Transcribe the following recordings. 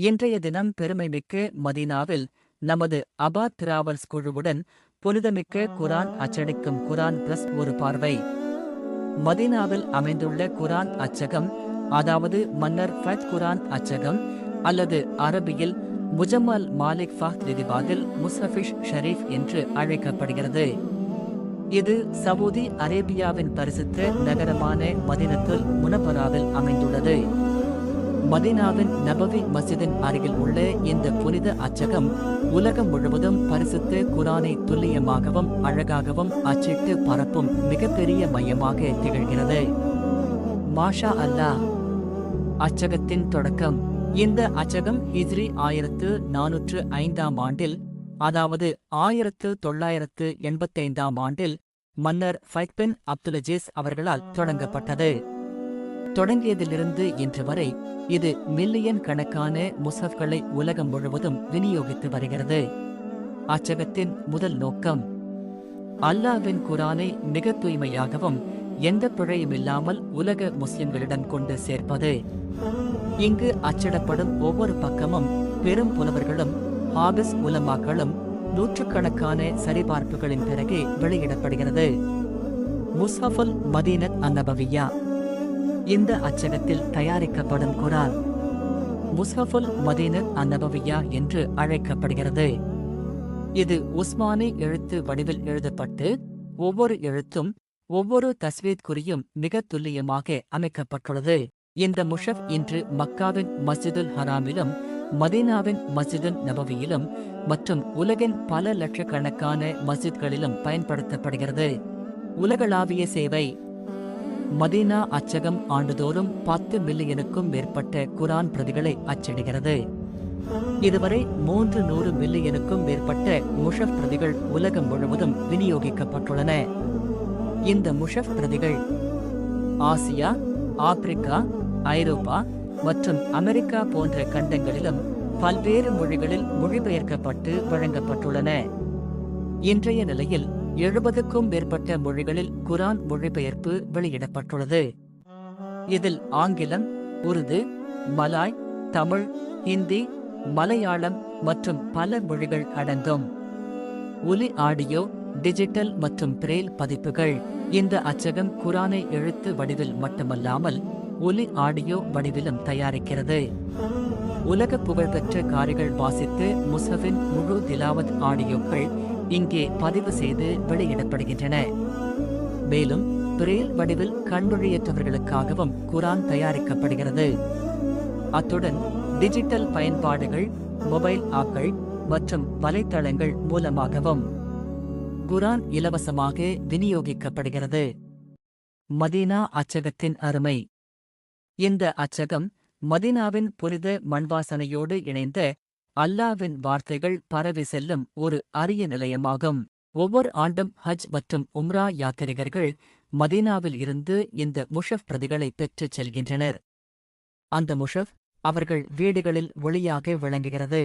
இன்றைய தினம் பெருமைமிக்க மதீனாவில் நமது அபாத் டிராவல்ஸ் குழுவுடன் புனிதமிக்க குரான் அச்சடிக்கும் குரான் பிளஸ் ஒரு பார்வை. மதீனாவில் அமைந்துள்ள குரான் அச்சகம் அதாவது மன்னர் ஃபத் குரான் அச்சகம் அல்லது அரபியில் முஜம்மல் மாலிக் ஃபாத் லிதிபாதில் முஸ்ரஃபிஷ் ஷரீஃப் என்று அழைக்கப்படுகிறது. இது சவுதி அரேபியாவின் பரிசுத்த நகரமான மதினத்துல் முனபராவில் அமைந்துள்ளது. மதீனாவின் நபவி மசிதின் அருகில் உள்ள இந்த புனித அச்சகம் உலகம் முழுவதும் பரிசுத்த குரானை துல்லியமாகவும் அழகாகவும் அச்சிட்டு பரப்பும் மிகப்பெரிய மையமாக திகழ்கிறது. மாஷா அல்லாஹ் அச்சகத்தின் தொடக்கம். இந்த அச்சகம் ஹிஜ்ரி ஆயிரத்து நானூற்று ஐந்தாம் ஆண்டில் அதாவது ஆயிரத்து தொள்ளாயிரத்து எண்பத்தைந்தாம் ஆண்டில் மன்னர் ஃபைக்பின் அப்துலஜீஸ் அவர்களால் தொடங்கப்பட்டது. தொடங்கியதிலிருந்து இன்று வரை இது மில்லியன் கணக்கான முசஃப்களை உலகம் முழுவதும் விநியோகித்து வருகிறது. அச்சகத்தின் முதல் நோக்கம் அல்லாவின் குரானை மிக தூய்மையாகவும் எந்த பிழையுமில்லாமல் உலக முஸ்லிம்களிடம் கொண்டு சேர்ப்பது. இங்கு அச்சிடப்படும் ஒவ்வொரு பக்கமும் பெரும் புலவர்களும் ஹாபிஸ் உலமாக்களும் நூற்றுக்கணக்கான சரிபார்ப்புகளின் பிறகு வெளியிடப்படுகிறது. முஸ்ஹஃபுல் மதீனத் அன்னபவியா இந்த அச்சகத்தில் தயாரிக்கப்படும் குரான் முஸ்ஹஃபுல் மதீனர் அன்னபவியா என்று அழைக்கப்படுகிறது. இது உஸ்மானி எழுத்து வடிவில் எழுதப்பட்டு ஒவ்வொரு எழுத்தும் ஒவ்வொரு தஸ்வீத் குறியும் மிக துல்லியமாக அமைக்கப்பட்டுள்ளது. இந்த முஷப் இன்று மக்காவின் மஸ்ஜிதுல் ஹராமிலும் மதீனாவின் மஸ்ஜிதுல் நபவியிலும் மற்றும் உலகின் பல லட்சக்கணக்கான மஸ்ஜித்களிலும் பயன்படுத்தப்படுகிறது. உலகளாவிய சேவை மதீனா அச்சகம் ஆண்டுதோறும் பத்து மில்லியனுக்கும் மேற்பட்ட குரான் பிரதிகளை அச்சிடுகிறது இதுவரை மூன்று நூறு மில்லியனுக்கும் மேற்பட்ட முஷப் பிரதிகள் உலகம் முழுவதும் விநியோகிக்கப்பட்டுள்ளன. இந்த முஷப் பிரதிகள் ஆசியா ஆப்பிரிக்கா ஐரோப்பா மற்றும் அமெரிக்கா போன்ற கண்டங்களிலும் பல்வேறு மொழிகளில் மொழிபெயர்க்கப்பட்டு வழங்கப்பட்டுள்ளன. இன்றைய நிலையில் எழுபதுக்கும் மேற்பட்ட மொழிகளில் குரான் மொழிபெயர்ப்பு வெளியிடப்பட்டுள்ளது. இதில் ஆங்கிலம் உருது மலாய் தமிழ் ஹிந்தி மலையாளம் மற்றும் பல மொழிகள் அடங்கும். ஒலி ஆடியோ டிஜிட்டல் மற்றும் பிரேல் பதிப்புகள். இந்த அச்சகம் குரானை எழுத்து வடிவில் மட்டுமல்லாமல் ஒலி ஆடியோ வடிவிலும் தயாரிக்கிறது. உலக புகழ்பெற்ற காரிகள் வாசித்து முசஃபின் முழு திலாவத் ஆடியோக்கள் இங்கே பதிவு செய்து வெளியிடப்படுகின்றன. மேலும் பிரேல் வடிவில் கண்வழியற்றவர்களுக்காகவும் குரான் தயாரிக்கப்படுகிறது. அத்துடன் டிஜிட்டல் பயன்பாடுகள் மொபைல் ஆக்கள் மற்றும் வலைத்தளங்கள் மூலமாகவும் குரான் இலவசமாக விநியோகிக்கப்படுகிறது. மதீனா அச்சகத்தின் அருமை. இந்த அச்சகம் மதீனாவின் புனித மண்வாசனையோடு இணைந்த அல்லாவின் வார்த்தைகள் பரவி செல்லும் ஒரு அரிய நிலையமாகும் ஒவ்வொரு ஆண்டும் ஹஜ் மற்றும் உம்ரா யாத்திரிகர்கள் மதீனாவில் இருந்து இந்த முஷப் பிரதிகளை பெற்றுச் செல்கின்றனர் அந்த முஷப் அவர்கள் வீடுகளில் ஒளியாக விளங்குகிறது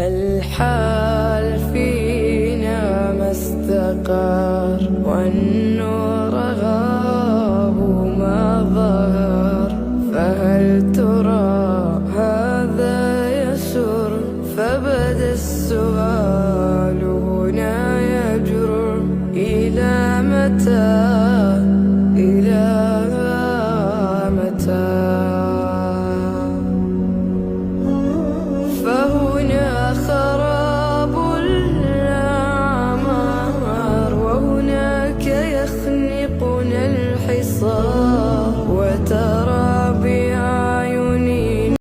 الحال فينا ما استقر والنور better.